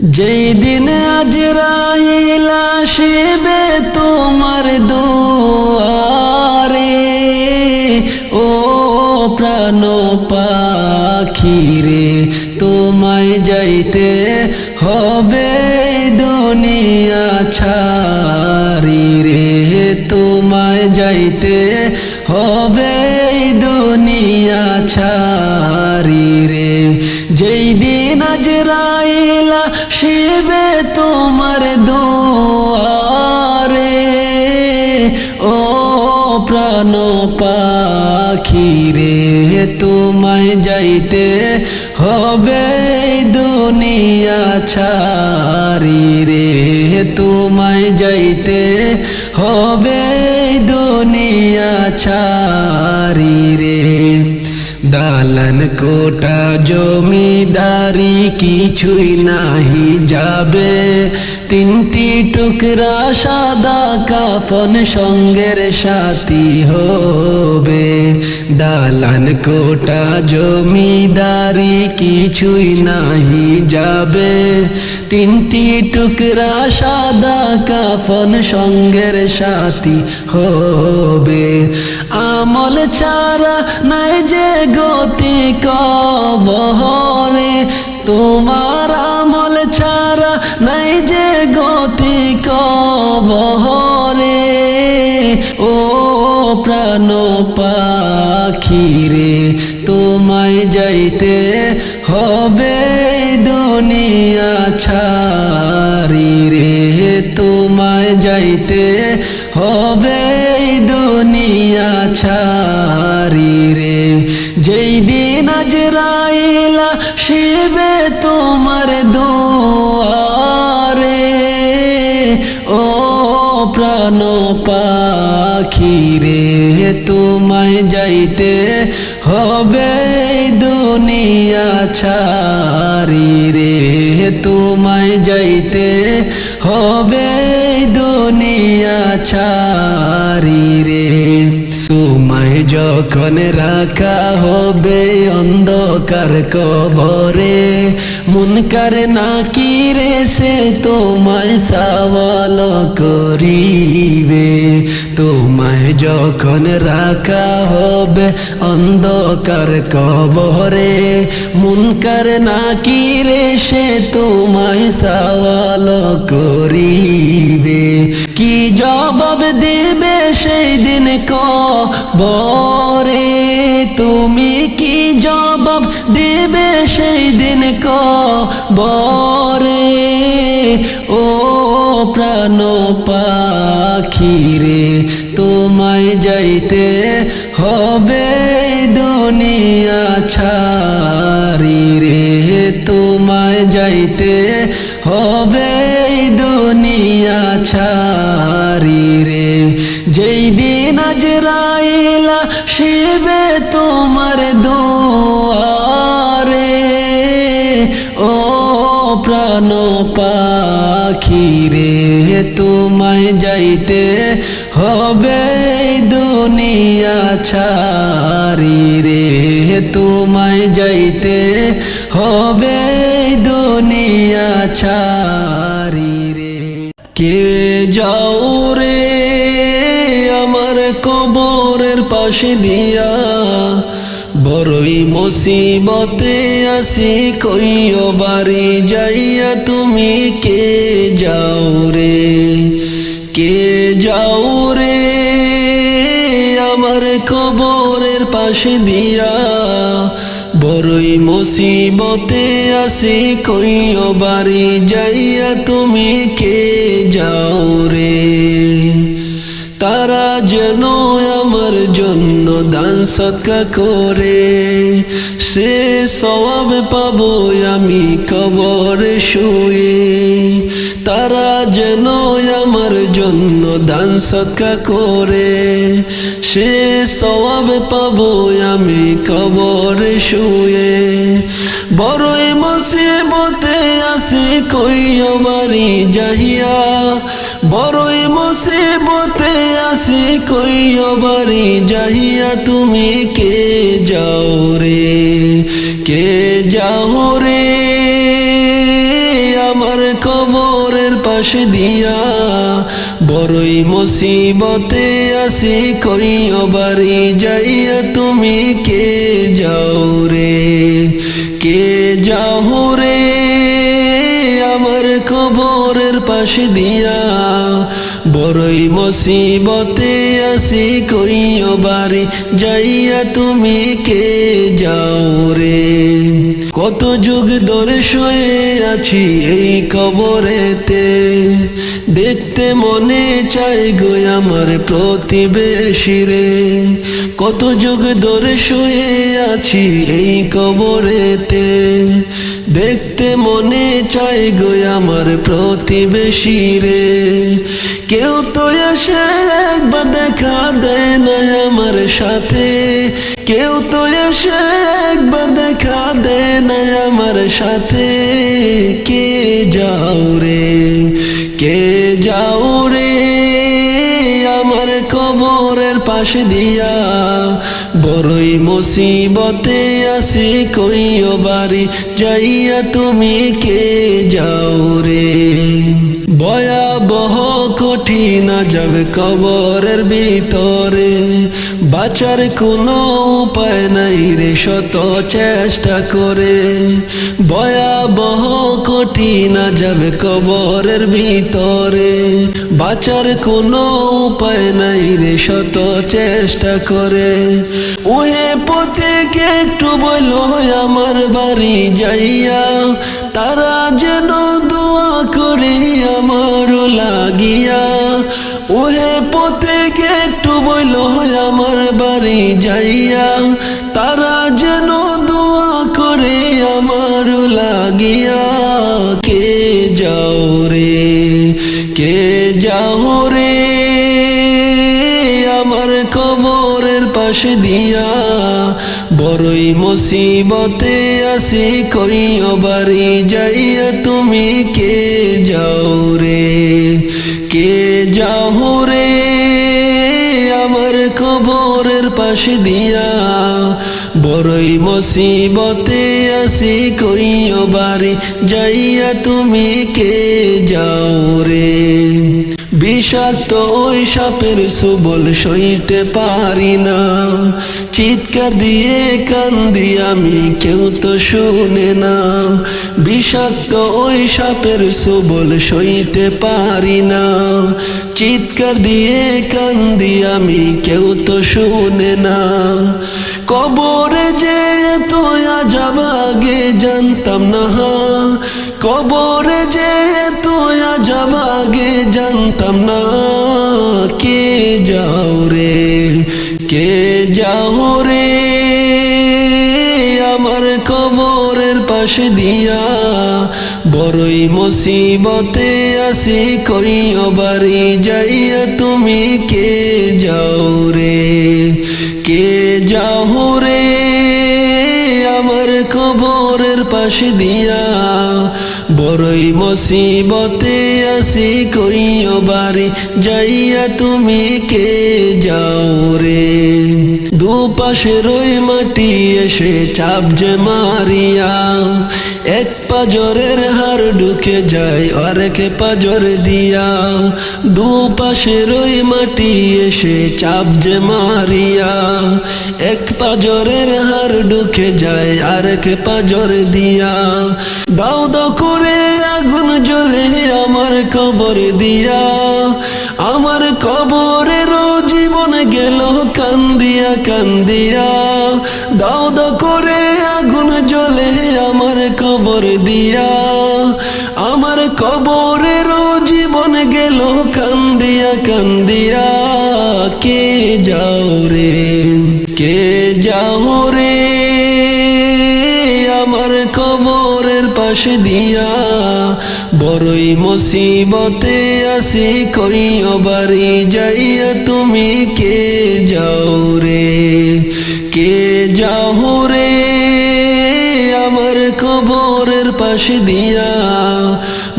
যেই দিন আজরাইল আসিবে তোমার দুয়ারে, ও প্রাণ পাখি রে, তোমায় যাইতে হবে দুনিয়া ছাড়ি রে, তোমায় যাইতে হবে দুনিয়া ছাড়ি রে। যেই দিন আজরাইলা শিবে তোমার দুয়ারে। ও প্রাণ পাখি রে, তোমায় যাইতে হবে দুনিয়া ছাড়ি রে। তোমায় যাইতে হবে দুনিয়া ছাড়ি রে। দালান কোটা জমিদারি কিছুই নাহি যাবে। তিনটি টুকরা সাদা কাফন সঙ্গের সাথী হবে। দালান কোটা জমিদারি কিছুই নাহি যাবে। তিনটি টুকরা সাদা কাফন সঙ্গের সাথী হবে। আমল ছাড়া নাই যে গতি কবহরে। তোমার আমল ছাড়া নাই যে গতি কবহরে। ও প্রাণ পাখি রে, তোমায় যাইতে হবে দুনিয়া ছাড়ি রে। তোমায় যাইতে হবে ছাড়ি রে। যেই দিন আজরাইলা শিবে তোমার দুয়ারে। ও প্রাণ পাখি রে, তোমায় যাইতে হবে দুনিয়া ছাড়ি রে। তোমায় যাইতে হবে দুনিয়া ছাড়ি রে। যখন রাখা হবে অন্ধকার কবরে মুনকার নাকি রে সে তোমায় সাওয়াল করিবে। তোমায় যখন রাখা হবে অন্ধকার কবরে মুনকার নাকি রে সে তোমায় সাওয়াল করিবে। কি জবাব দেবে সেই দিন কবরে তুমি কি জবাব দেবে সেই দিন কবরে? ও প্রাণ পাখি রে, তোমায় যাইতে হবে দুনিয়া ছাড়ি রে। তোমায় যাইতে হবে দুনিয়া ছাড়ি রে। যেই দিন আজরাইলা শিবে তোমার দুয়ারে। ও প্রাণ পাখি রে, তোমায় যাইতে হবে দুনিয়া ছাড়ি রে। তোমায় যাইতে হবে দুনিয়া ছাড়ি। পাশে দিয়া বড়ই মুসিবতে আসি, কইও বাড়ি যাইয়া তুমি কে যাও রে? কে যাও রে? আমার কবরের পাশে দিয়া বড়ই মুসিবতে আসি, কইও বাড়ি যাইয়া তুমি কে যাও রে? তারা যেন আমার জন্য দান সৎকা করে। সে সবাব পাবো আমি কবরে শুয়ে। তারা যেন আমার জন্য দান সৎকা করে। সে সবাব পাবো আমি কবরে শুয়ে। বড়ই মুসিবতে আসি কই বাড়ি যাইয়া বড়ই মুসিবতে আসি কই বাড়ি যাইয়া তুমি কে যাও রে? কে যাও রে? আমার কবরের পাশে দিয়া বড়ই মুসিবতে আসি কই বাড়ি যাইয়া তুমি কে যাও রে? কে যাও রে? আমার কবরের পাশে দিয়া, বড়ই মুসিবতে আসি কই বাড়ি যাইয়া তুমি কে যাও রে? কত যুগ ধরে শুয়ে আছি এই কবরেতে, দেখতে মনে চাই গো আমার প্রতিবেশী রে। কত যুগ ধরে শুয়ে আছি এই কবরেতে দেখতে মনে চাই গো আমার প্রতিবেশী রে কেউ তো এসে একবার দেখা দেয় না আমার সাথে। কেউ তো এসে একবার দেখা দেয় না আমার সাথে। কে যাও রে, কে যাও রে, আমার কবরের পাশে দিয়া বড়ই মুসিবতে আসি কইও বাড়ি যাইয়া তুমি কে যাও রে? ভয়াবহ কঠিন যাবে কবরের ভিতরে। বাঁচার কোনো উপায় নাই রে, শত চেষ্টা করে। ভয়াবহ কঠিন যাবে কবরের ভিতরে। বাঁচার কোনো উপায় নাই রে, শত চেষ্টা করে। ওহে পথেকে একটু বলল আমার বাড়ি যাইয়া। তারা যেন দোয়া করে আমার লাগিয়া। আমার বাড়ি যাইয়া, তারা যেন দোয়া করে আমার লাগিয়া। কে যাও রে, কে যাও রে? আমার কবরের পাশে দিয়া, বড়ই মুসিবতে আসি কইও বাড়ি যাইয়া তুমি কে যাও রে, কে যাও রে? কবরের দিয়া বড়ই মুসিবতে আসি কইও বাড়ি যাইয়া তুমি কে যাও রে? বিষাক্ত ওই সাপের সুবল সইতে পারি না। চিৎকার দিয়ে কান্দি আমি কেউ তো শুনে না। বিষাক্ত ওই সাপের সুবল সইতে পারি না। চিৎকার দিয়ে কান্দি আমি কেউ তো শুনে না। কবরে যে তো আজাব আগে জানতাম না। কবরে জানতাম না কে যাও রে? কে যাও রে? আমার কবরের পাশে দিয়া বড়ই মুসিবতে আসি কইও বাড়ি যাইয়া তুমি কে যাও রে? কে যাও রে? আমার কবরের পাশে দিয়া বড়ই মুসিবতে আসি কইও বাড়ি যাইয়া তুমি কে যাও রে? দুপাশে রই মাটি এসে চাপ যে মারিয়া। এক পাজরের হার ঢুকে যায় আরেক পাজর দিয়া। দুপাশে রই মাটি এসে চাপ যে মারিয়া। এক পাজরের হার ঢুকে যায়, আরেক পাজর দিয়া। দাও দাও করে আগুন জ্বলে আমার কবর দিয়া। আমার কবরের জীবন গেল কান্দিয়া কান্দিয়া। দাও দাও করে আগুন জ্বলে আমার কবর দিয়া। আমার কবরের জীবন গেল কান্দিয়া কান্দিয়া। কে যাও রে? কে যাও রে? আমার কবরের পাশে দিয়া বড়ই মুসিবতে আসি কইও বাড়ি যাইয়া তুমি কে যাও রে? কে যাও রে? আমার কবরের পাশে দিয়া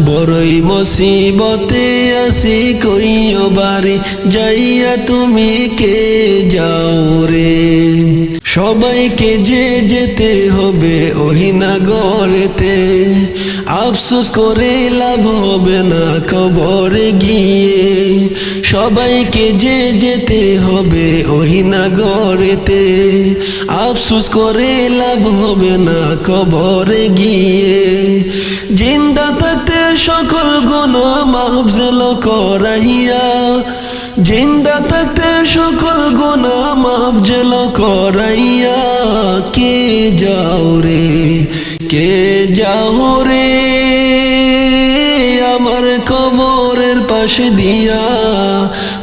বড়ই মুসিবতে আসি কইও বাড়ি যাইয়া তুমি কে যাও সবাইকে যে যেতে হবে ওহিনা গড়েতে আফসোস করে লাভ হবে না কবরে গিয়ে। সবাইকে যে যেতে হবে ওই নাগরেতে। আফসোস করে লাভ হবে না কবরে গিয়ে। জিন্দা থাকতে সকল গুণ মাহজেল করাইয়া। জিন্দা থাকতে সকল গুণা জেল করাইয়া কে যাও রে? কে যাও রে? আমার কবরের পাশে দিয়া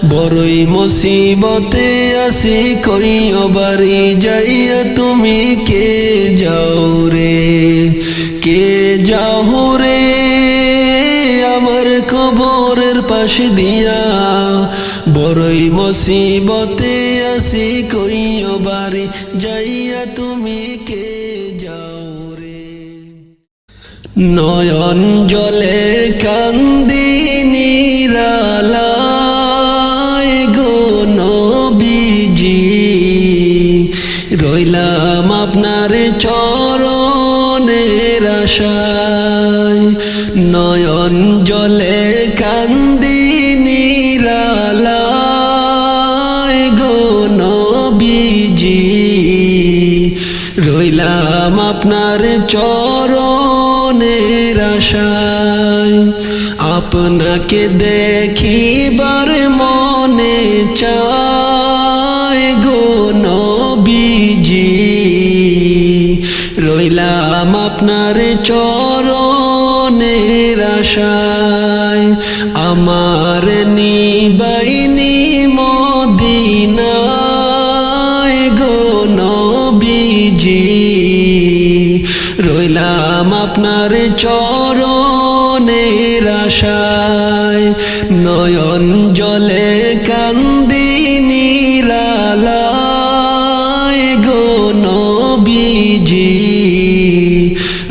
বড়ই মুসিবতে আসি কই বাড়ি যাইয়া তুমি কে যাও রে? কে যাও রে? আমার কবরের পাশে দিয়া বড়ই মুসিবতে আসি কই বাড়ি যাইয়া তুমি কে যাও রে? নয়ন জলে কান্দি নিরালায় গো নবীজি। রইলাম আপনার চরণের আশায়। নবীজি রইলাম আপনার চরণের আশায়। আপনাকে দেখিবার মনে চায় গো নবীজি। রইলাম আপনার চরণের আশায়। আমার নিবাইনি মদিনায় আপনার চরণের আশায় নয়ন জলে কান্দি নিরালায় গো নবীজি।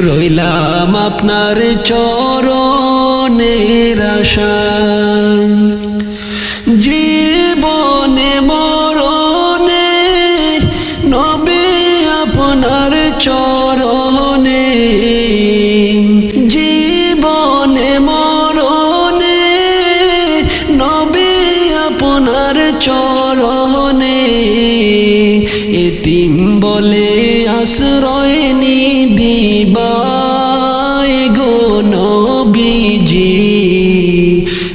রইলাম আপনার চরণের আশায় আশ্রয় দিবায় গো নবীজি।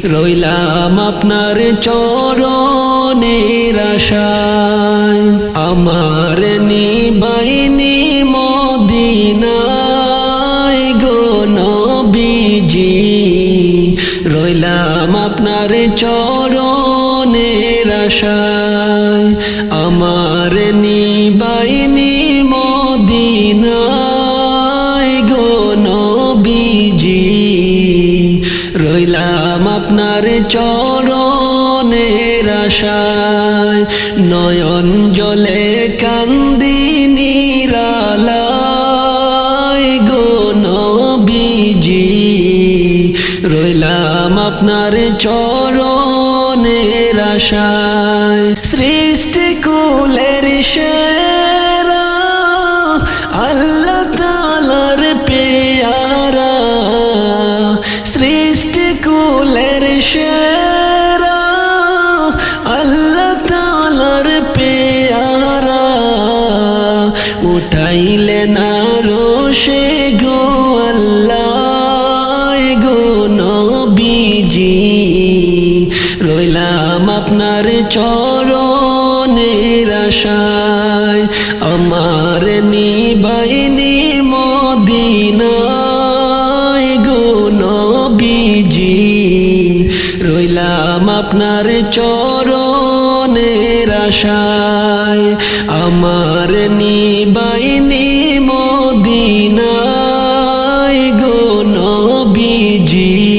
রইলাম আপনার চরণের আশায়। আমার নিবাইনি মদিনায় গো নবীজি। রইলাম আপনার চরণের আশায়। আমার আপনার চরণের আশায় নয়ন জলে কান্দি নিরালায় গো নবীজি। রইলাম আপনার চরণের আশায়। সৃষ্টি কুলের সেরা উঠাইলে না রোষে গো আল্লাহ গো নবীজি। রইলাম আপনার চরণের আশায়, আমার নিবাইনি মদিনায় গো নবীজি। রইলাম আপনার চরণের আশায়। আমার নিবাইনি মদিনায় গো নবীজি।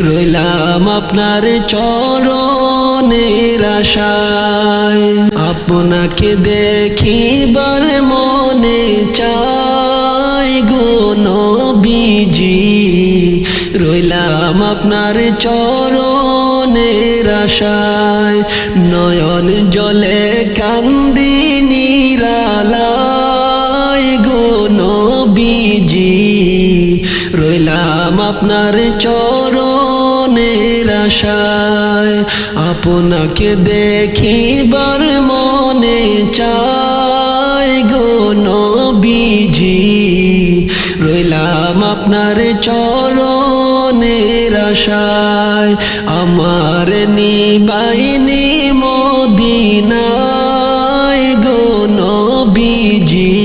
রইলাম আপনার চরণের আশায়। আপনাকে দেখিবার মনে চাই গো নবীজি। রইলাম আপনার চরণের আশায় নয়ন জলে কান্দি নিরালা চাই গো নবীজি। রইলাম আপনার চরণের আশায়, আপনাকে দেখিবার মনে চাই গো নবীজি। রইলাম আপনার চরণের আশায় আমার নিবাইনি মদিনায় গো নবীজি।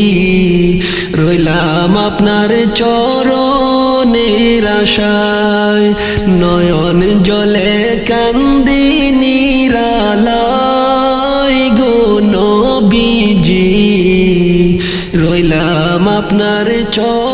রইলাম আপনার চরণের আশায়, নয়ন জলে কান্দি নিরালায় গো নবীজি। রইলাম আপনার চর